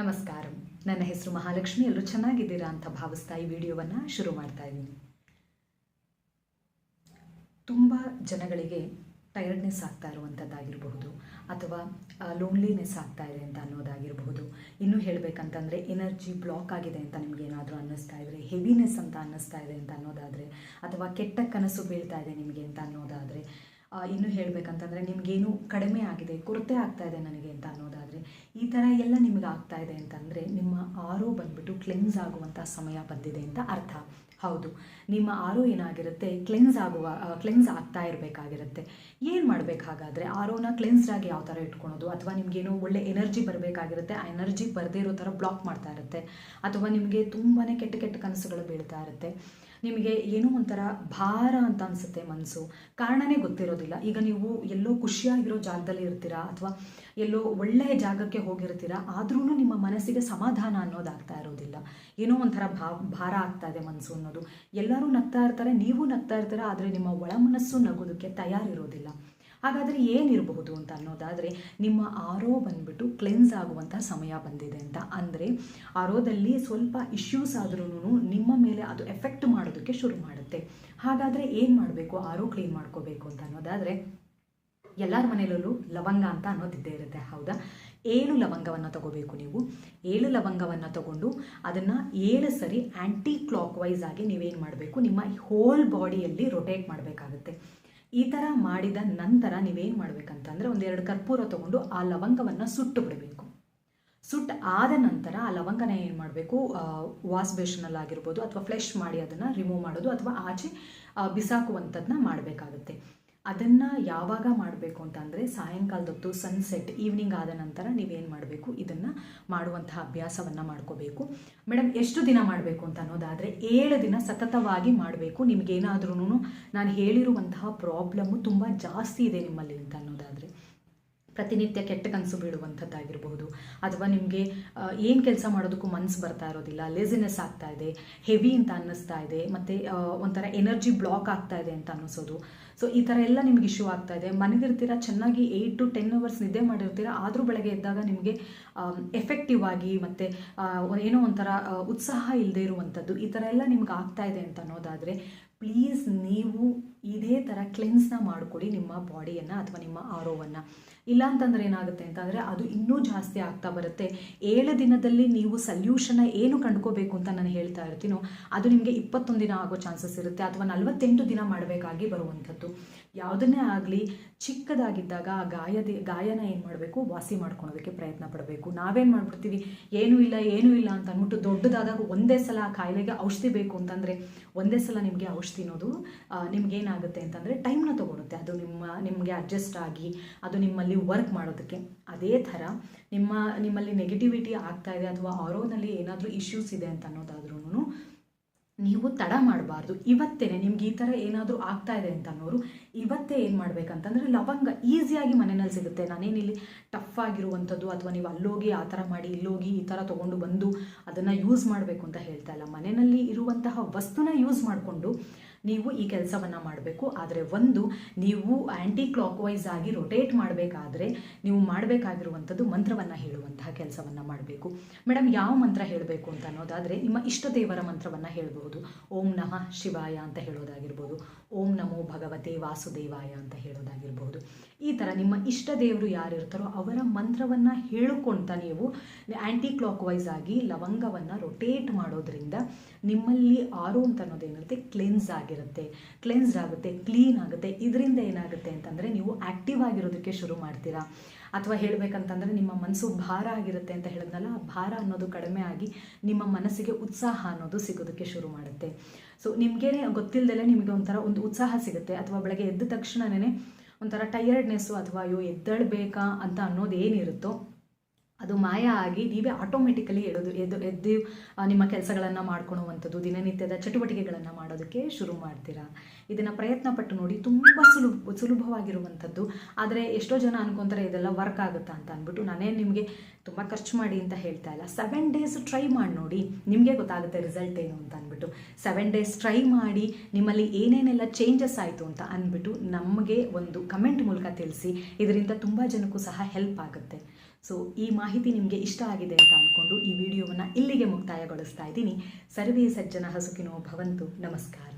ನಮಸ್ಕಾರ. ನನ್ನ ಹೆಸರು ಮಹಾಲಕ್ಷ್ಮಿ. ಎಲ್ಲರೂ ಚೆನ್ನಾಗಿದ್ದೀರಾ ಅಂತ ಭಾವಿಸ್ತಾ ಈ ವಿಡಿಯೋವನ್ನು ಶುರು ಮಾಡ್ತಾ ಇದ್ದೀನಿ. ತುಂಬ ಜನಗಳಿಗೆ ಟೈರ್ಡ್ನೆಸ್ ಆಗ್ತಾ ಇರುವಂಥದ್ದಾಗಿರಬಹುದು ಅಥವಾ ಲೋನ್ಲಿನೆಸ್ ಆಗ್ತಾ ಇದೆ ಅಂತ ಅನ್ನೋದಾಗಿರಬಹುದು. ಇನ್ನೂ ಹೇಳಬೇಕಂತಂದರೆ ಎನರ್ಜಿ ಬ್ಲಾಕ್ ಆಗಿದೆ ಅಂತ ನಿಮ್ಗೆ ಏನಾದರೂ ಅನ್ನಿಸ್ತಾ ಇದ್ರೆ ಹೆವಿನೆಸ್ ಅಂತ ಅನ್ನಿಸ್ತಾ ಇದೆ ಅಂತ ಅನ್ನೋದಾದರೆ, ಅಥವಾ ಕೆಟ್ಟ ಕನಸು ಬೀಳ್ತಾ ಇದೆ ನಿಮಗೆ ಅಂತ ಅನ್ನೋದಾದರೆ ಇನ್ನೂ ಹೇಳಬೇಕಂತಂದರೆ, ನಿಮಗೇನು ಕಡಿಮೆ ಆಗಿದೆ, ಕೊರತೆ ಆಗ್ತಾ ಇದೆ ನನಗೆ ಅಂತ ಅನ್ನೋದಾದರೆ ಥರ ಎಲ್ಲ ನಿಮಗೆ ಆಗ್ತಾ ಇದೆ ಅಂತಂದರೆ ನಿಮ್ಮ ಆರೋ ಬಂದ್ಬಿಟ್ಟು ಕ್ಲೆನ್ಸ್ ಆಗುವಂಥ ಸಮಯ ಬಂದಿದೆ ಅಂತ ಅರ್ಥ. ಹೌದು. ನಿಮ್ಮ ಆರೋ ಏನಾಗಿರುತ್ತೆ? ಕ್ಲೆನ್ಸ್ ಆಗುವ ಕ್ಲೆನ್ಸ್ ಆಗ್ತಾ ಇರಬೇಕಾಗಿರುತ್ತೆ. ಏನು ಮಾಡಬೇಕು ಹಾಗಾದರೆ ಆರೋನ ಕ್ಲೆನ್ಸ್ಡಾಗಿ ಯಾವ ಥರ ಇಟ್ಕೊಳೋದು? ಅಥವಾ ನಿಮಗೇನೋ ಒಳ್ಳೆ ಎನರ್ಜಿ ಬರಬೇಕಾಗಿರುತ್ತೆ? ಆ ಎನರ್ಜಿ ಬರದೇ ಇರೋ ಥರ ಬ್ಲಾಕ್ ಮಾಡ್ತಾ ಇರುತ್ತೆ. ಅಥವಾ ನಿಮಗೆ ತುಂಬಾ ಕೆಟ್ಟ ಕೆಟ್ಟ ಕನಸುಗಳು ಬೀಳ್ತಾ ಇರುತ್ತೆ. ನಿಮಗೆ ಏನೋ ಒಂಥರ ಭಾರ ಅಂತ ಅನಿಸುತ್ತೆ ಮನಸ್ಸು ಕಾರಣನೇ ಗೊತ್ತಿರೋದಿಲ್ಲ. ಈಗ ನೀವು ಎಲ್ಲೋ ಖುಷಿಯಾಗಿರೋ ಜಾಗದಲ್ಲಿ ಇರ್ತೀರಾ ಅಥವಾ ಎಲ್ಲೋ ಒಳ್ಳೆಯ ಜಾಗಕ್ಕೆ ಹೋಗಿರ್ತೀರಾ ಆದ್ರೂ ನಿಮ್ಮ ಮನಸ್ಸಿಗೆ ಸಮಾಧಾನ ಅನ್ನೋದಾಗ್ತಾ ಇರೋದಿಲ್ಲ. ಏನೋ ಒಂಥರ ಭಾ, ಭಾರ ಆಗ್ತಾ ಇದೆ ಮನಸ್ಸು ಅನ್ನೋದು. ಎಲ್ಲರೂ ನಗ್ತಾ ಇರ್ತಾರೆ, ನೀವು ನಗ್ತಾ ಇರ್ತೀರಾ, ಆದರೆ ನಿಮ್ಮ ಒಳ ಮನಸ್ಸು ನಗೋದಕ್ಕೆ ತಯಾರಿರೋದಿಲ್ಲ. ಹಾಗಾದರೆ ಏನಿರಬಹುದು ಅಂತ ಅನ್ನೋದಾದರೆ ನಿಮ್ಮ ಆರೋ ಬಂದ್ಬಿಟ್ಟು ಕ್ಲೆನ್ಸ್ ಆಗುವಂಥ ಸಮಯ ಬಂದಿದೆ ಅಂತ. ಅಂದರೆ ಆರೋದಲ್ಲಿ ಸ್ವಲ್ಪ ಇಶ್ಯೂಸ್ ಆದ್ರೂ ನಿಮ್ಮ ಮೇಲೆ ಅದು ಎಫೆಕ್ಟ್ ಮಾಡೋದಕ್ಕೆ ಶುರು ಮಾಡುತ್ತೆ. ಹಾಗಾದರೆ ಏನು ಮಾಡಬೇಕು? ಆರೋ ಕ್ಲೀನ್ ಮಾಡ್ಕೋಬೇಕು ಅಂತ ಅನ್ನೋದಾದರೆ ಎಲ್ಲರ ಮನೆಯಲ್ಲೂ ಲವಂಗ ಅಂತ ಅನ್ನೋದಿದ್ದೇ ಇರುತ್ತೆ, ಹೌದಾ? ಏಳು ಲವಂಗವನ್ನು ತಗೋಬೇಕು ನೀವು. ಏಳು ಲವಂಗವನ್ನು ತಗೊಂಡು ಅದನ್ನು ಏಳು ಸರಿ ಆ್ಯಂಟಿ ಕ್ಲಾಕ್ ವೈಸ್ ಆಗಿ ನೀವೇನು ಮಾಡಬೇಕು? ನಿಮ್ಮ ಹೋಲ್ ಬಾಡಿಯಲ್ಲಿ ರೊಟೇಟ್ ಮಾಡಬೇಕಾಗುತ್ತೆ. ಈ ಥರ ಮಾಡಿದ ನಂತರ ನೀವೇನು ಮಾಡಬೇಕಂತಂದರೆ ಒಂದೆರಡು ಕರ್ಪೂರ ತಗೊಂಡು ಆ ಲವಂಗವನ್ನು ಸುಟ್ಟು ಬಿಡಬೇಕು. ಸುಟ್ಟು ಆದ ನಂತರ ಆ ಲವಂಗನ ಏನು ಮಾಡಬೇಕು? ವಾಶ್ ಬೇಷನಲ್ಲಾಗಿರ್ಬೋದು ಅಥವಾ ಫ್ಲೆಶ್ ಮಾಡಿ ಅದನ್ನು ರಿಮೂವ್ ಮಾಡೋದು ಅಥವಾ ಆಚೆ ಬಿಸಾಕುವಂಥದ್ದನ್ನ ಮಾಡಬೇಕಾಗುತ್ತೆ. ಅದನ್ನು ಯಾವಾಗ ಮಾಡಬೇಕು ಅಂತಂದರೆ ಸಾಯಂಕಾಲದೊತ್ತು ಸನ್ಸೆಟ್ ಈವ್ನಿಂಗ್ ಆದ ನಂತರ ನೀವೇನು ಮಾಡಬೇಕು? ಇದನ್ನು ಮಾಡುವಂತಹ ಅಭ್ಯಾಸವನ್ನು ಮಾಡ್ಕೋಬೇಕು. ಮೇಡಮ್ ಎಷ್ಟು ದಿನ ಮಾಡಬೇಕು ಅಂತ ಅನ್ನೋದಾದರೆ ಏಳು ದಿನ ಸತತವಾಗಿ ಮಾಡಬೇಕು. ನಿಮಗೇನಾದ್ರೂ ನಾನು ಹೇಳಿರುವಂತಹ ಪ್ರಾಬ್ಲಮ್ಮು ತುಂಬ ಜಾಸ್ತಿ ಇದೆ ನಿಮ್ಮಲ್ಲಿ ಅಂತ ಅನ್ನೋದಾದರೆ. ಪ್ರತಿನಿತ್ಯ ಕೆಟ್ಟ ಕನಸು ಬೀಳುವಂಥದ್ದಾಗಿರಬಹುದು. ಅಥವಾ ನಿಮಗೆ ಏನು ಕೆಲಸ ಮಾಡೋದಕ್ಕೂ ಮನಸ್ಸು ಬರ್ತಾ ಇರೋದಿಲ್ಲ ಲೇಸಿನೆಸ್ ಆಗ್ತಾ ಇದೆ ಹೆವಿ ಅಂತ ಅನ್ನಿಸ್ತಾ ಇದೆ, ಮತ್ತು ಒಂಥರ ಎನರ್ಜಿ ಬ್ಲಾಕ್ ಆಗ್ತಾ ಇದೆ ಅಂತ ಅನ್ನಿಸೋದು. ಸೊ ಈ ಥರ ಎಲ್ಲ ನಿಮ್ಗೆ ಇಶ್ಯೂ ಆಗ್ತಾ ಇದೆ. ಮನೆಗಿರ್ತೀರ, ಚೆನ್ನಾಗಿ ಏಯ್ಟ್ ಟು ಟೆನ್ ಅವರ್ಸ್ ನಿದ್ದೆ ಮಾಡಿರ್ತೀರ, ಆದರೂ ಬೆಳಗ್ಗೆ ಎದ್ದಾಗ ನಿಮಗೆ ಎಫೆಕ್ಟಿವ್ ಆಗಿ ಮತ್ತು ಏನೋ ಒಂಥರ ಉತ್ಸಾಹ ಇಲ್ಲದೆ ಇರುವಂಥದ್ದು, ಈ ಥರ ಎಲ್ಲ ನಿಮ್ಗೆ ಆಗ್ತಾ ಇದೆ ಅಂತ ಅನ್ನೋದಾದರೆ ಪ್ಲೀಸ್ ನೀವು ಇದೇ ಥರ ಕ್ಲೆನ್ಸ್ನ ಮಾಡಿಕೊಡಿ ನಿಮ್ಮ ಬಾಡಿಯನ್ನು ಅಥವಾ ನಿಮ್ಮ ಆರೋವನ್ನು. ಇಲ್ಲ ಅಂತಂದ್ರೆ ಏನಾಗುತ್ತೆ ಅಂತಂದರೆ ಅದು ಇನ್ನೂ ಜಾಸ್ತಿ ಆಗ್ತಾ ಬರುತ್ತೆ. ಏಳು ದಿನದಲ್ಲಿ ನೀವು ಸಲ್ಯೂಷನ್ನ ಏನು ಕಂಡ್ಕೋಬೇಕು ಅಂತ ನಾನು ಹೇಳ್ತಾ ಇರ್ತೀನೋ, ಅದು ನಿಮಗೆ ಇಪ್ಪತ್ತೊಂದು ದಿನ ಆಗೋ ಚಾನ್ಸಸ್ ಇರುತ್ತೆ ಅಥವಾ ನಲವತ್ತೆಂಟು ದಿನ ಮಾಡಬೇಕಾಗಿ ಬರುವಂಥದ್ದು. ಯಾವುದನ್ನೇ ಆಗಲಿ, ಚಿಕ್ಕದಾಗಿದ್ದಾಗ ಆ ಗಾಯದ, ಗಾಯನ ಏನು ಮಾಡಬೇಕು? ವಾಸಿ ಮಾಡ್ಕೊಳೋದಕ್ಕೆ ಪ್ರಯತ್ನ ಪಡಬೇಕು. ನಾವೇನು ಮಾಡ್ಬಿಡ್ತೀವಿ? ಏನೂ ಇಲ್ಲ ಏನೂ ಇಲ್ಲ ಅಂತ ಅಂದ್ಬಿಟ್ಟು ದೊಡ್ಡದಾದಾಗ ಒಂದೇ ಸಲ ಆ ಕಾಯಿಲೆಗೆ ಔಷಧಿ ಬೇಕು ಅಂತಂದರೆ ಒಂದೇ ಸಲ ನಿಮಗೆ ಔಷಧಿ ಅನ್ನೋದು ನಿಮ್ಗೇನಾಗುತ್ತೆ ಅಂತಂದರೆ ಟೈಮ್ನ ತೊಗೊಳುತ್ತೆ. ಅದು ನಿಮ್ಮ, ನಿಮಗೆ ಅಡ್ಜಸ್ಟ್ ಆಗಿ, ಅದು ನಿಮ್ಮಲ್ಲಿ ವರ್ಕ್ ಮಾಡೋದಕ್ಕೆ. ಅದೇ ಥರ ನಿಮ್ಮ, ನಿಮ್ಮಲ್ಲಿ ನೆಗೆಟಿವಿಟಿ ಆಗ್ತಾ ಇದೆ ಅಥವಾ ಆರೋನಲ್ಲಿ ಏನಾದರೂ ಇಶ್ಯೂಸ್ ಇದೆ ಅಂತ ಅನ್ನೋದಾದ್ರೂ ನೀವು ತಡ ಮಾಡಬಾರ್ದು. ಇವತ್ತೇನೆ ನಿಮ್ಗೆ ಈ ಥರ ಏನಾದರೂ ಆಗ್ತಾ ಇದೆ ಅಂತ ಅನ್ನೋರು, ಇವತ್ತೇ ಏನು ಮಾಡ್ಬೇಕಂತಂದರೆ ಲವಂಗ ಈಸಿಯಾಗಿ ಮನೆಯಲ್ಲಿ ಸಿಗುತ್ತೆ. ನಾನೇನಿಲ್ಲಿ ಟಫ್ ಆಗಿರುವಂಥದ್ದು ಅಥವಾ ನೀವು ಅಲ್ಲೋಗಿ ಆ ಥರ ಮಾಡಿ, ಇಲ್ಲೋಗಿ ಈ ಥರ ತೊಗೊಂಡು ಬಂದು ಅದನ್ನು ಯೂಸ್ ಮಾಡಬೇಕು ಅಂತ ಹೇಳ್ತಾ ಇಲ್ಲ. ಮನೆಯಲ್ಲಿ ಇರುವಂತಹ ವಸ್ತುನ ಯೂಸ್ ಮಾಡಿಕೊಂಡು ನೀವು ಈ ಕೆಲಸವನ್ನು ಮಾಡಬೇಕು. ಆದರೆ ಒಂದು, ನೀವು ಆ್ಯಂಟಿ ಕ್ಲಾಕ್ ವೈಸ್ ಆಗಿ ರೊಟೇಟ್ ಮಾಡಬೇಕಾದ್ರೆ ನೀವು ಮಾಡಬೇಕಾಗಿರುವಂಥದ್ದು ಮಂತ್ರವನ್ನು ಹೇಳುವಂತಹ ಕೆಲಸವನ್ನು ಮಾಡಬೇಕು. ಮೇಡಮ್ ಯಾವ ಮಂತ್ರ ಹೇಳಬೇಕು ಅಂತ ಅನ್ನೋದಾದರೆ ನಿಮ್ಮ ಇಷ್ಟ ದೇವರ ಮಂತ್ರವನ್ನು ಹೇಳಬಹುದು. ಓಂ ನಮಃ ಶಿವಾಯ ಅಂತ ಹೇಳೋದಾಗಿರ್ಬೋದು. ಓಂ ನಮೋ ಭಗವತೆ ವಾಸುದೇವಾಯ ಅಂತ ಹೇಳೋದಾಗಿರ್ಬೋದು. ಈ ಥರ ನಿಮ್ಮ ಇಷ್ಟ ದೇವರು ಯಾರಿರ್ತಾರೋ ಅವರ ಮಂತ್ರವನ್ನು ಹೇಳಿಕೊಂತ ನೀವು ಆ್ಯಂಟಿ ಕ್ಲಾಕ್ ವೈಸ್ ಆಗಿ ಲವಂಗವನ್ನು ರೊಟೇಟ್ ಮಾಡೋದ್ರಿಂದ ನಿಮ್ಮಲ್ಲಿ ಆರು ಅಂತ ಅನ್ನೋದೇನಿರುತ್ತೆ ಕ್ಲೆನ್ಸ್ ಆಗಿರುತ್ತೆ ಕ್ಲೆನ್ಸ್ಡ್ ಆಗುತ್ತೆ ಕ್ಲೀನ್ ಆಗುತ್ತೆ, ಇದರಿಂದ ಏನಾಗುತ್ತೆ ಅಂತಂದರೆ ನೀವು ಆ್ಯಕ್ಟಿವ್ ಆಗಿರೋದಕ್ಕೆ ಶುರು ಮಾಡ್ತೀರಾ. ಅಥವಾ ಹೇಳಬೇಕಂತಂದರೆ ನಿಮ್ಮ ಮನಸ್ಸು ಭಾರ ಆಗಿರುತ್ತೆ ಅಂತ ಹೇಳಿದ್ನಲ್ಲ, ಆ ಭಾರ ಅನ್ನೋದು ಕಡಿಮೆ ಆಗಿ ನಿಮ್ಮ ಮನಸ್ಸಿಗೆ ಉತ್ಸಾಹ ಅನ್ನೋದು ಸಿಗೋದಕ್ಕೆ ಶುರು ಮಾಡುತ್ತೆ. ಸೊ ನಿಮಗೇನೆ ಗೊತ್ತಿಲ್ಲದಲ್ಲೇ ನಿಮಗೆ ಒಂಥರ ಒಂದು ಉತ್ಸಾಹ ಸಿಗುತ್ತೆ. ಅಥವಾ ಬೆಳಗ್ಗೆ ಎದ್ದ ತಕ್ಷಣವೇ ಒಂಥರ ಟಯರ್ಡ್ನೆಸ್ಸು ಅಥವಾ ಅಯ್ಯೋ ಎದ್ದಳ್ಬೇಕಾ ಅಂತ ಅನ್ನೋದು ಏನಿರುತ್ತೋ ಅದು ಮಾಯ ಆಗಿ ನೀವೇ ಆಟೋಮೆಟಿಕಲಿ ಎಡೋದು ಎದ್ದು ಎದ್ದು ನಿಮ್ಮ ಕೆಲಸಗಳನ್ನು ಮಾಡ್ಕೊಳ್ಳುವಂಥದ್ದು ದಿನನಿತ್ಯದ ಚಟುವಟಿಕೆಗಳನ್ನು ಮಾಡೋದಕ್ಕೆ ಶುರು ಮಾಡ್ತೀರಾ? ಇದನ್ನು ಪ್ರಯತ್ನ ಪಟ್ಟು ನೋಡಿ, ತುಂಬ ಸುಲಭ, ಸುಲಭವಾಗಿರುವಂಥದ್ದು. ಆದರೆ ಎಷ್ಟೋ ಜನ ಅನ್ಕೊತಾರೆ ಇದೆಲ್ಲ ವರ್ಕ್ ಆಗುತ್ತಾ ಅಂತ ಅಂದ್ಬಿಟ್ಟು ನಾನೇ ನಿಮಗೆ ತುಂಬ ಖರ್ಚು ಮಾಡಿ ಅಂತ ಹೇಳ್ತಾ ಇಲ್ಲ. ಸೆವೆನ್ ಡೇಸ್ ಟ್ರೈ ಮಾಡಿ ನೋಡಿ, ನಿಮಗೆ ಗೊತ್ತಾಗುತ್ತೆ ರಿಸಲ್ಟ್ ಏನು ಅಂತ ಅಂದ್ಬಿಟ್ಟು. ಸೆವೆನ್ ಡೇಸ್ ಟ್ರೈ ಮಾಡಿ, ನಿಮ್ಮಲ್ಲಿ ಏನೇನೆಲ್ಲ ಚೇಂಜಸ್ ಆಯಿತು ಅಂತ ಅಂದ್ಬಿಟ್ಟು ನಮಗೆ ಒಂದು ಕಮೆಂಟ್ ಮೂಲಕ ತಿಳಿಸಿ, ಇದರಿಂದ ತುಂಬ ಜನಕ್ಕೂ ಸಹ ಹೆಲ್ಪ್ ಆಗುತ್ತೆ. ಸೊ ಈ ಮಾಹಿತಿ ನಿಮಗೆ ಇಷ್ಟ ಆಗಿದೆ ಅಂತ ಅಂದ್ಕೊಂಡು ಈ ವಿಡಿಯೋವನ್ನು ಇಲ್ಲಿಗೆ ಮುಕ್ತಾಯಗೊಳಿಸ್ತಾ ಇದ್ದೀನಿ. ಸರ್ವೇ ಸಜ್ಜನ ಹಸುಕಿನೋ ಭವಂತು. ನಮಸ್ಕಾರ.